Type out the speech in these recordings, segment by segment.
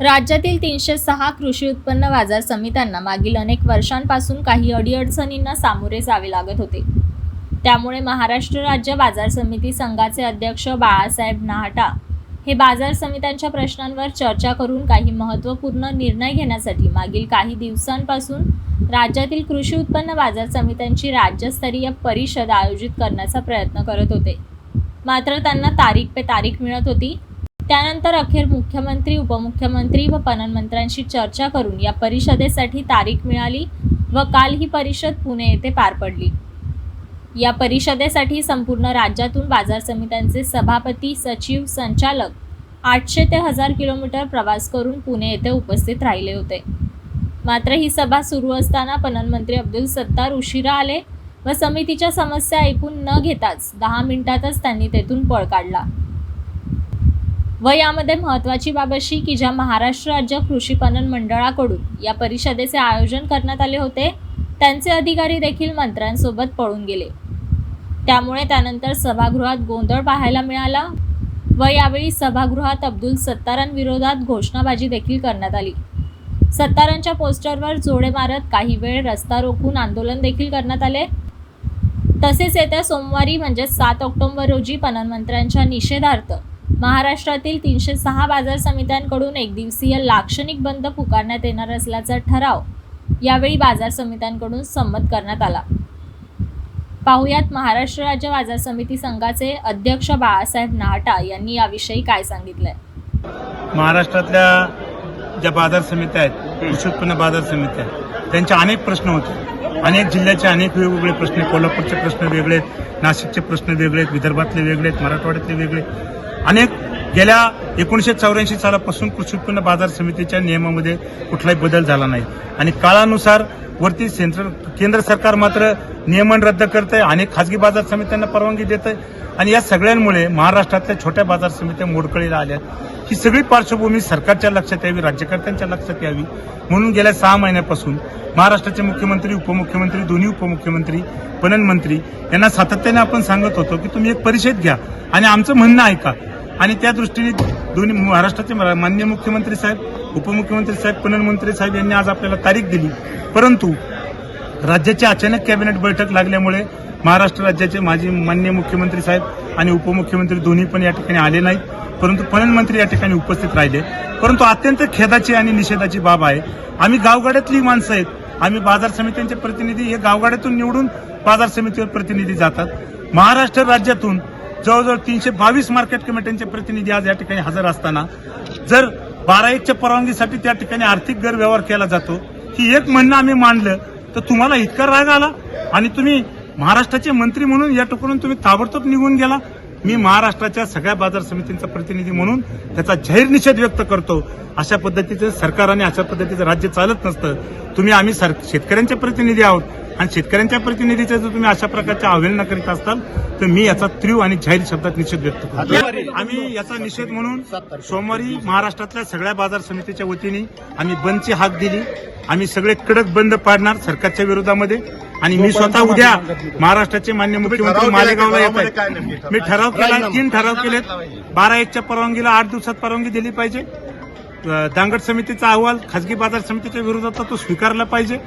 राज्यातील तीनशे सहा कृषी उत्पन्न बाजार समित्यांना मागील अनेक वर्षांपासून काही अडीअडचणींना सामोरे जावे लागत होते. त्यामुळे महाराष्ट्र राज्य बाजार समिती संघाचे अध्यक्ष बाळासाहेब नाहटा हे बाजार समित्यांच्या प्रश्नांवर चर्चा करून काही महत्त्वपूर्ण निर्णय घेण्यासाठी मागील काही दिवसांपासून राज्यातील कृषी उत्पन्न बाजार समित्यांची राज्यस्तरीय परिषद आयोजित करण्याचा प्रयत्न करत होते. मात्र त्यांना तारीख पे तारीख मिळत होती. त्यानंतर अखेर मुख्यमंत्री उपमुख्यमंत्री व पणनमंत्र्यांशी चर्चा करून या परिषदेसाठी तारीख मिळाली व काल ही परिषद पुणे येथे पार पडली. या परिषदेसाठी संपूर्ण राज्यातून बाजार समित्यांचे सभापती सचिव संचालक आठशे ते हजार किलोमीटर प्रवास करून पुणे येथे उपस्थित राहिले होते. मात्र ही सभा सुरू असताना पणनमंत्री अब्दुल सत्तार उशिरा आले व समितीच्या समस्या ऐकून न घेताच दहा मिनिटातच त्यांनी तेथून पळ काढला. व यामध्ये महत्त्वाची बाब अशी की ज्या महाराष्ट्र राज्य कृषी पणन मंडळाकडून या परिषदेचे आयोजन करण्यात आले होते त्यांचे अधिकारी देखील मंत्र्यांसोबत पळून गेले. त्यामुळे त्यानंतर सभागृहात गोंधळ पाहायला मिळाला व यावेळी सभागृहात अब्दुल सत्तारांविरोधात घोषणाबाजी देखील करण्यात आली. सत्तारांच्या पोस्टरवर जोडे मारत काही वेळ रस्ता रोखून आंदोलन देखील करण्यात आले. तसेच येत्या सोमवारी म्हणजे सात ऑक्टोबर रोजी पणन मंत्र्यांच्या निषेधार्थ महाराष्ट्रातील तीनशे सहा बाजार समित्यांकडून एकदिवसीय लाक्षणिक बंद पुकारण्यात येणार असल्याचा ठराव यावेळी बाजार समित्यांकडून संमत करण्यात आला. पाहुयात महाराष्ट्र राज्य बाजार समिती संघाचे अध्यक्ष बाळासाहेब नाहटा यांनी याविषयी काय सांगितलंय? महाराष्ट्रातल्या ज्या बाजार समित्या आहेत कृषी उत्पन्न बाजार समित्या आहेत, त्यांचे अनेक प्रश्न होते. अनेक जिल्ह्याचे अनेक वेगवेगळे प्रश्न कोल्हापूरचे प्रश्न वेगळे आहेत नाशिकचे प्रश्न वेगळे आहेत विदर्भातले वेगळे आहेत मराठवाड्यातले वेगळे अनेक गेल्या एकोणीसशे चौऱ्याऐंशी सालापासून कृषी उत्पन्न बाजार समितीच्या नियमामध्ये कुठलाही बदल झाला नाही. आणि काळानुसार वरती सेंट्रल केंद्र सरकार मात्र नियमन रद्द करत आहे अनेक खासगी बाजार समित्यांना परवानगी देत आहे आणि या सगळ्यांमुळे महाराष्ट्रातल्या छोट्या बाजार समित्या मोडकळीला आल्या ही सगळी पार्श्वभूमी सरकारच्या लक्षात यावी राज्यकर्त्यांच्या लक्षात यावी. म्हणून गेल्या सहा महिन्यापासून महाराष्ट्राचे मुख्यमंत्री उपमुख्यमंत्री दोन्ही उपमुख्यमंत्री पणन मंत्री यांना सातत्याने आपण सांगत होतो की तुम्ही एक परिषद घ्या आणि आमचं म्हणणं ऐका. आणि त्या दृष्टीने दोन्ही महाराष्ट्राचे मान्य मुख्यमंत्री साहेब उपमुख्यमंत्री साहेब पणनमंत्री साहेब यांनी आज आपल्याला तारीख दिली. परंतु राज्याची अचानक कॅबिनेट बैठक लागल्यामुळे महाराष्ट्र राज्याचे माजी मान्य मुख्यमंत्री साहेब आणि उपमुख्यमंत्री दोन्ही पण या ठिकाणी आले नाहीत. परंतु पणन मंत्री या ठिकाणी उपस्थित राहिले. परंतु अत्यंत खेदाची आणि निषेधाची बाब आहे. आम्ही गावगाड्यातली माणसं आहेत. आम्ही बाजार समित्यांचे प्रतिनिधी. हे गावगाड्यातून निवडून बाजार समितीवर प्रतिनिधी जातात. महाराष्ट्र राज्यातून जवळजवळ तीनशे बावीस मार्केट कमिट्यांचे प्रतिनिधी आज या ठिकाणी हजर असताना जर बारा एकच्या परवानगीसाठी त्या ठिकाणी आर्थिक गैरव्यवहार केला जातो ही एक म्हणणं आम्ही मांडलं तर तुम्हाला इतका राग आला? आणि तुम्ही महाराष्ट्राचे मंत्री म्हणून या ठिकाणून तुम्ही ताबडतोब निघून गेला? मी महाराष्ट्राच्या सगळ्या बाजार समितींचा प्रतिनिधी म्हणून त्याचा जाहीर निषेध व्यक्त करतो. अशा पद्धतीचं सरकार आणि अशा पद्धतीचं राज्य चालत नसतं. तुम्ही आम्ही सर शेतकऱ्यांचे प्रतिनिधी आहोत. आणि शेतकऱ्यांच्या प्रतिनिधीचं जर तुम्ही अशा प्रकारच्या अवहेलना करीत असाल तर मी याचा तीव्र आणि जाहीर शब्दात निषेध व्यक्त करतो. आम्ही याचा निषेध म्हणून सोमवारी महाराष्ट्रातल्या सगळ्या बाजार समितीच्या वतीने आम्ही बंदची हाक दिली. आम्ही सगळे कडक बंद पाडणार सरकारच्या विरोधामध्ये. आणि मी स्वतः उद्या महाराष्ट्राचे मान्य मुख्यमंत्री मालेगावला येत आहेत मी ठराव केला तीन ठराव केलेत. बारा एकच्या परवानगीला आठ दिवसात परवानगी दिली पाहिजे. अ, दांगट समितीचा अहवाल खासगी बाजार समितीच्या विरोधात तो स्वीकारला पाहिजे.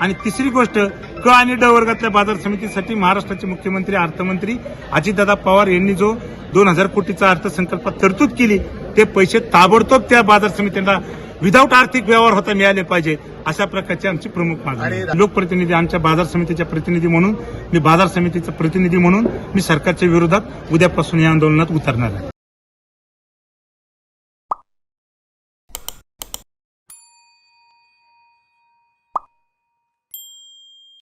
आणि तिसरी गोष्ट क आणि ड वर्गातल्या बाजार समितीसाठी महाराष्ट्राचे मुख्यमंत्री अर्थमंत्री अजितदादा पवार यांनी जो दोन हजार कोटीचा अर्थसंकल्पात तरतूद केली ते पैसे ताबडतोब त्या बाजार समित्यांना विदाऊट आर्थिक व्यवहार होता मिळाले पाहिजे अशा प्रकारची आमची प्रमुख मागणी आहे. लोकप्रतिनिधी आमच्या बाजार समितीच्या प्रतिनिधी म्हणून मी बाजार समितीचा प्रतिनिधी म्हणून मी सरकारच्या विरोधात उद्यापासून या आंदोलनात उतरणार आहे